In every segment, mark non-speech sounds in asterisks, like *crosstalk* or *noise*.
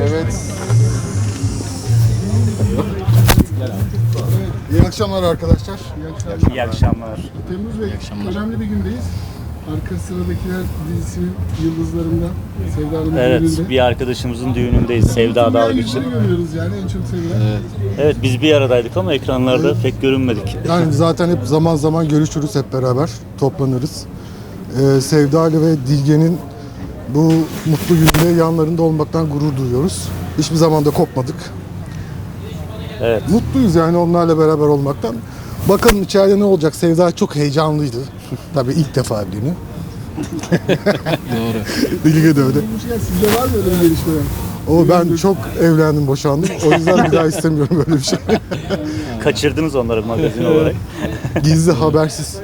Evet. İyi akşamlar arkadaşlar. İyi akşamlar. İyi akşamlar. Temmuz Bey, önemli bir gündeyiz. Arka sıradakiler dizisinin yıldızlarından Sevda Hanım'ın Evet, düğününde. bir arkadaşımızın düğünündeyiz Sevda Dalgıç'ın. yüzünü görüyoruz yani en çok sevilen. Evet, biz bir aradaydık ama ekranlarda pek görünmedik. Yani zaten hep zaman zaman görüşürüz hep beraber, toplanırız. Ee, Sevda Ali ve Dilge'nin bu mutlu gününde yanlarında olmaktan gurur duyuyoruz. Hiçbir zaman da kopmadık. Evet. Mutluyuz yani onlarla beraber olmaktan. Bakalım içeride ne olacak? Sevda çok heyecanlıydı. *laughs* Tabii ilk defa evleniyor. Doğru. *laughs* Dilge de öyle. Sizde var mı öyle bir gelişmeler? O ben çok evlendim, boşandım. O yüzden bir daha istemiyorum böyle bir şey. Kaçırdınız onları magazin olarak. Gizli, habersiz.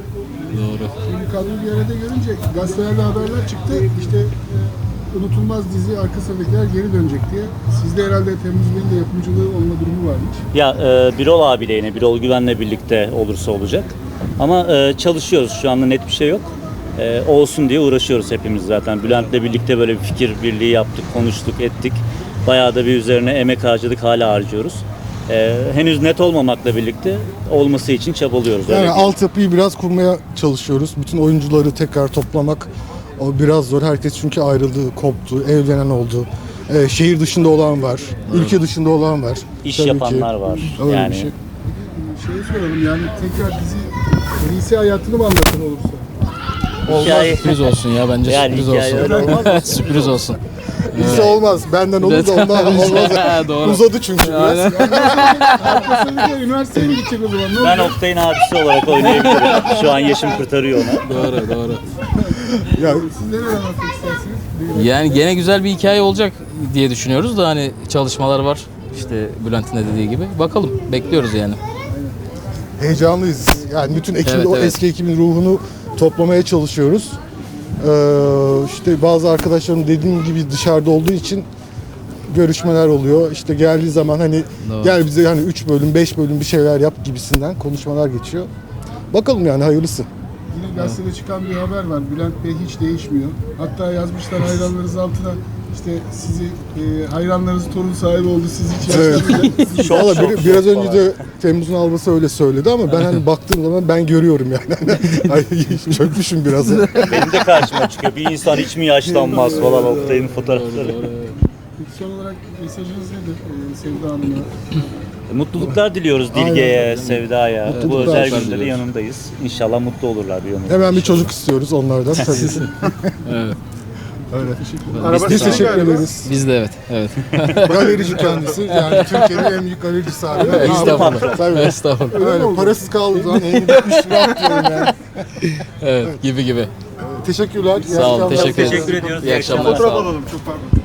Şimdi kadroyu bir arada görünce gazetelerde haberler çıktı. İşte e, unutulmaz dizi Arka Sıradakiler geri dönecek diye. Sizde herhalde Temmuz Bey'in de yapımcılığı olma durumu varmış. Ya e, Birol abiyle yine, Birol Güven'le birlikte olursa olacak. Ama e, çalışıyoruz. Şu anda net bir şey yok. E, olsun diye uğraşıyoruz hepimiz zaten. Bülent'le birlikte böyle bir fikir birliği yaptık, konuştuk, ettik. Bayağı da bir üzerine emek harcadık, hala harcıyoruz. E, henüz net olmamakla birlikte olması için çabalıyoruz. öyle Yani diyeyim. altyapıyı biraz kurmaya çalışıyoruz. Bütün oyuncuları tekrar toplamak o biraz zor. Herkes çünkü ayrıldı, koptu, evlenen oldu. Ee, şehir dışında olan var, ülke dışında olan var. İş Tabii ki. yapanlar var. Öyle yani bir şey. Şeyi soralım yani tekrar dizi lise hayatını mı anlatın olursa? hikaye Sürpriz olsun ya bence Yani sürpriz hikaye olsun. öyle olmaz mı? *laughs* sürpriz olsun. Lise olmaz. Benden olur da ondan olmaz. *laughs* Doğru. Uzadı çünkü biraz. Arka *laughs* Sıradakiler üniversiteye mi gidecek o zaman? Ne Ben olacak? Oktay'ın abisi olarak oynayabilirim. Şu an yaşım kurtarıyor onu. doğru doğru. Ya, Siz neler anlatmak istersiniz? Yani gene güzel bir hikaye olacak diye düşünüyoruz da hani çalışmalar var. İşte Bülent'in de dediği gibi. Bakalım bekliyoruz yani. heyecanlıyız. Yani bütün ekibin, Evet, o evet. eski ekibin ruhunu toplamaya çalışıyoruz. Ee, işte bazı arkadaşlarım dediğim gibi dışarıda olduğu için görüşmeler oluyor. İşte geldiği zaman hani Doğru. gel bize hani 3 bölüm 5 bölüm bir şeyler yap gibisinden konuşmalar geçiyor. Bakalım yani hayırlısı. Yine gazetede çıkan bir haber var. Bülent Bey hiç değişmiyor. Hatta yazmışlar hayranlarınız altına işte sizi e, hayranlarınız torun sahibi oldu siz hiç Evet. Şok, Valla bir- biraz önce de Temmuz'un albası öyle söyledi ama ben hani baktığım zaman ben görüyorum yani. *laughs* Ay, çökmüşüm biraz. Benim de *laughs* karşıma çıkıyor. Bir insan hiç mi yaşlanmaz falan Oktay'ın fotoğrafları. Peki son olarak mesajınız nedir e, Sevda Hanım'a? Mutluluklar diliyoruz Dilge'ye, Sevda'ya. Bu Mutluluklar özel günde de diliyoruz. yanındayız. İnşallah mutlu olurlar bir ömür. Hemen bir çocuk istiyoruz onlardan *laughs* tabii. Evet. Öyle. Araba Biz teşekkür ederiz. Biz de evet. Evet. *laughs* Galerici kendisi. Yani Türkiye'nin en büyük galericisi abi. Estağfurullah. *laughs* Tabii. Estağfurullah. Öyle parasız kaldığı zaman en rahat diyorum yani. Evet gibi gibi. Teşekkürler. Sağ olun. Teşekkür, Teşekkür ediyoruz. İyi akşamlar. olun. alalım çok pardon.